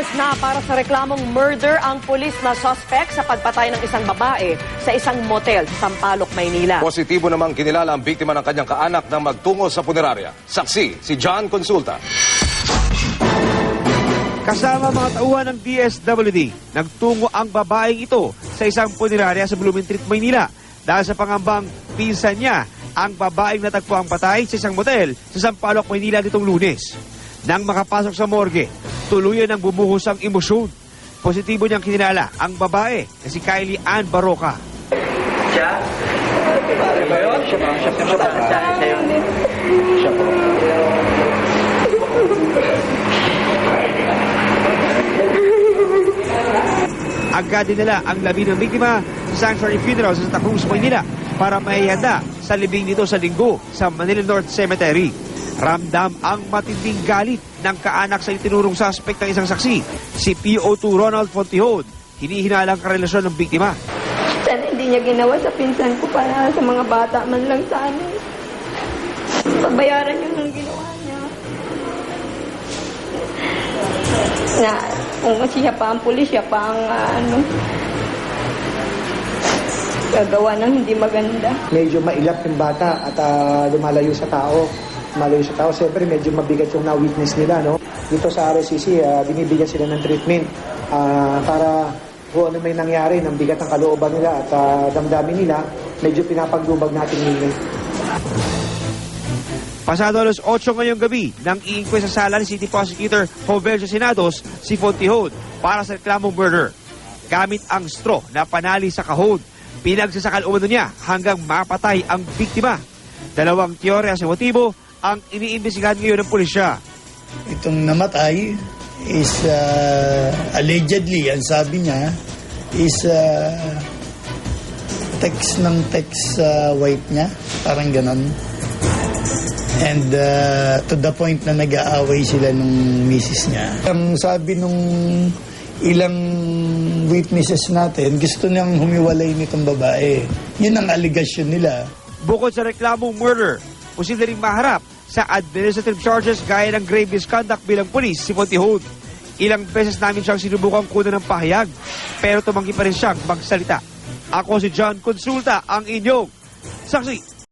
Arrest na para sa reklamong murder ang pulis na suspect sa pagpatay ng isang babae sa isang motel sa Sampaloc, Maynila. Positibo namang kinilala ang biktima ng kanyang kaanak na magtungo sa punerarya. Saksi, si John Consulta. Kasama mga tauhan ng DSWD, nagtungo ang babaeng ito sa isang punerarya sa Blooming Street, Maynila dahil sa pangambang pinsan niya ang babaeng natagpo ang patay sa isang motel sa Sampaloc, Maynila nitong lunes. Nang makapasok sa morgue, tuluyan ng bumuhos ang emosyon. Positibo niyang kinilala ang babae na si Kylie Ann Baroka. Siya? Ba yun? Siya ba? Siya po. Siya yun. Siya po. Agad dinala ang labi ng biktima sa Sanctuary Funeral sa Santa Cruz, Maynila para maihanda sa libing nito sa linggo sa Manila North Cemetery. Ramdam ang matinding galit ng kaanak sa itinurong suspect ng isang saksi, si PO2 Ronald Fontihon. Hinihinalang karelasyon ng biktima. Sana hindi niya ginawa sa pinsan ko para sa mga bata man lang sana. Pabayaran niyo ng ginawa niya. Na, kung siya pa ang pulis, siya pa ang ah, ano, gagawa ng hindi maganda. medyo mailap yung bata at ah, lumalayo sa tao. Lumalayo sa tao. Siyempre, medyo mabigat yung na-witness nila. No? Dito sa RSCC, ah, binibigyan sila ng treatment ah, para kung ano may nangyari ng bigat ng kalooban nila at ah, damdamin nila, medyo pinapaglubag natin nila. Pasado alas 8 ngayong gabi nang iinquest sa sala ni City Prosecutor Jovelcio Senados si Fontihon para sa reklamong murder. Gamit ang straw na panali sa kahon, pinagsasakal umano niya hanggang mapatay ang biktima. Dalawang teorya sa motibo ang iniimbestigahan ngayon ng pulisya. itong namatay is uh, allegedly, ang sabi niya, is uh, text ng text sa wife niya, parang ganon. And uh, to the point na nag-aaway sila nung misis niya. Ang sabi nung ilang witnesses natin, gusto niyang humiwalay nitong babae. Yun ang allegation nila. Bukod sa reklamong murder, posible rin maharap sa administrative charges gaya ng grave misconduct bilang pulis si Fontihon. Ilang beses namin siyang sinubukang kunan ng pahayag, pero tumanggi pa rin siyang magsalita. Ako si John Consulta, ang inyong saksi.